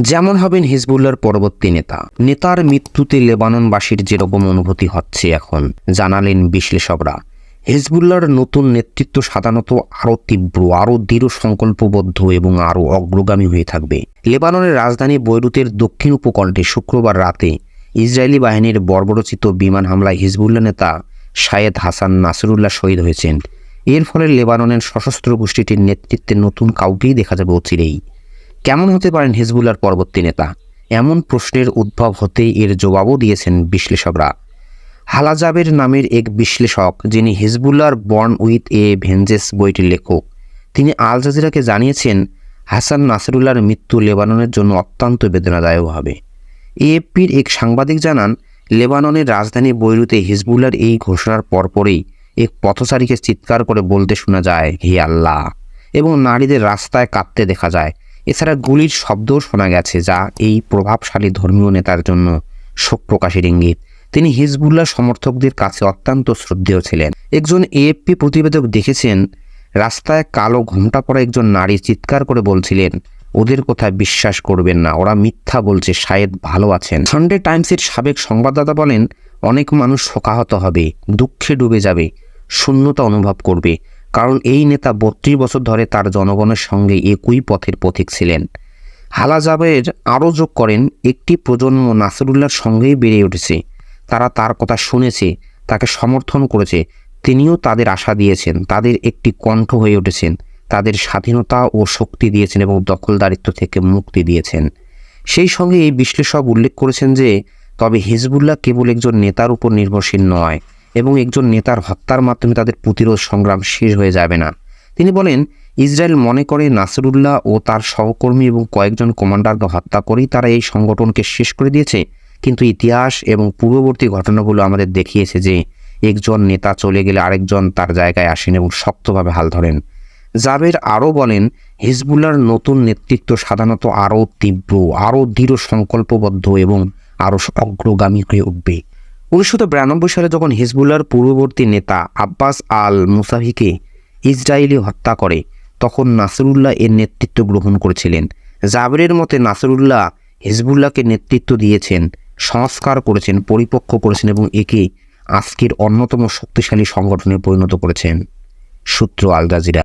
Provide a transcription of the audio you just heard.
যেমন হবেন হিজবুল্লার পরবর্তী নেতা। নেতার মৃত্যুতে লেবাননবাসীর যেরকম অনুভূতি হচ্ছে এখন, জানালেন বিশ্লেষকরা। হিজবুল্লার নতুন নেতৃত্ব সাধারণত আরও তীব্র, আরও দৃঢ় সংকল্পবদ্ধ এবং আরও অগ্রগামী হয়ে থাকবে। লেবাননের রাজধানী বৈরুতের দক্ষিণ উপকণ্ঠে শুক্রবার রাতে ইসরায়েলি বাহিনীর বর্বরচিত বিমান হামলায় হিজবুল্লাহ নেতা শায়েদ হাসান নাসরুল্লাহ শহীদ হয়েছেন। এর ফলে লেবাননের সশস্ত্র গোষ্ঠীটির নেতৃত্বে নতুন কাউকেই দেখা যাবে অচিরেই। কেমন হতে পারেন হিজবুল্লার পরবর্তী নেতা? এমন প্রশ্নের উদ্ভব হতেই এর জবাবও দিয়েছেন বিশ্লেষকরা। হালাজাবের নামের এক বিশ্লেষক, যিনি হিজবুল্লার বর্ন উইথ এ ভেঞ্জেস বইটির লেখক, তিনি আল জাজিরাকে জানিয়েছেন, হাসান নাসরুল্লাহর মৃত্যু লেবাননের জন্য অত্যন্ত বেদনাদায়ক হবে। এএফপির এক সাংবাদিক জানান, লেবাননের রাজধানী বৈরুতে হিজবুল্লার এই ঘোষণার পরপরই এক পথচারীকে চিৎকার করে বলতে শোনা যায়, হে আল্লাহ! এবং নারীদের রাস্তায় কাঁদতে দেখা যায় এছাড়া গুলির শব্দও শোনা গেছে যা এই প্রভাবশালী ধর্মীয় নেতার জন্য শোক প্রকাশের ইঙ্গিত। তিনি হিজবুল্লাহ সমর্থকদের কাছে অত্যন্ত শ্রদ্ধেয় ছিলেন। একজন এএফপি প্রতিবেদক দেখেছেন, রাস্তায় কালো ঘোমটা পরা একজন নারী চিৎকার করে বলছিলেন, ওদের কথা বিশ্বাস করবেন না, ওরা মিথ্যা বলছে, শায়েদ ভালো আছেন। সানডে টাইমসের সাবেক সংবাদদাতা বলেন, অনেক মানুষ শোকাহত হবে, দুঃখে ডুবে যাবে, শূন্যতা অনুভব করবে। কারণ এই নেতা বত্রিশ বছর ধরে তার জনগণের সঙ্গে একই পথের পথিক ছিলেন। হালাজাবের আরও যোগ করেন, একটি প্রজন্ম নাসরুল্লাহর সঙ্গেই বেড়ে উঠেছে। তারা তার কথা শুনেছে, তাকে সমর্থন করেছে, তিনিও তাদের আশা দিয়েছেন, তাদের একটি কণ্ঠ হয়ে উঠেছেন, তাদের স্বাধীনতা ও শক্তি দিয়েছেন এবং দখলদারিত্ব থেকে মুক্তি দিয়েছেন। সেই সঙ্গে এই বিশ্লেষক উল্লেখ করেছেন যে, তবে হিজবুল্লাহ কেবল একজন নেতার উপর নির্ভরশীল নয় এবং একজন নেতার হত্যার মাধ্যমে তাদের প্রতিরোধ সংগ্রাম শেষ হয়ে যাবে না। তিনি বলেন, ইসরায়েল মনে করে নাসরুল্লাহ ও তার সহকর্মী এবং কয়েকজন কমান্ডারকে হত্যা করেই তারা এই সংগঠনকে শেষ করে দিয়েছে। কিন্তু ইতিহাস এবং পূর্ববর্তী ঘটনাগুলো আমাদের দেখিয়েছে যে একজন নেতা চলে গেলে আরেকজন তার জায়গায় আসেন এবং শক্তভাবে হাল ধরেন। জাবের আরও বলেন হিজবুল্লার নতুন নেতৃত্ব সাধারণত আরও তীব্র, আরও দৃঢ় সংকল্পবদ্ধ এবং আরও অগ্রগামী হয়ে উঠবে। উনিশশো বিরানব্বই সালে যখন হিজবুল্লার পূর্ববর্তী নেতা আব্বাস আল মুসাভিকে ইসরায়েলি হত্যা করে, তখন নাসরুল্লাহ এর নেতৃত্ব গ্রহণ করেছিলেন। জাবেরের মতে নাসরুল্লাহ হিজবুল্লাহকে নেতৃত্ব দিয়েছেন, সংস্কার করেছেন, পরিপক্ক করেছেন এবং একে আজকের অন্যতম শক্তিশালী সংগঠনে পরিণত করেছেন। সূত্র আল জাজিরা।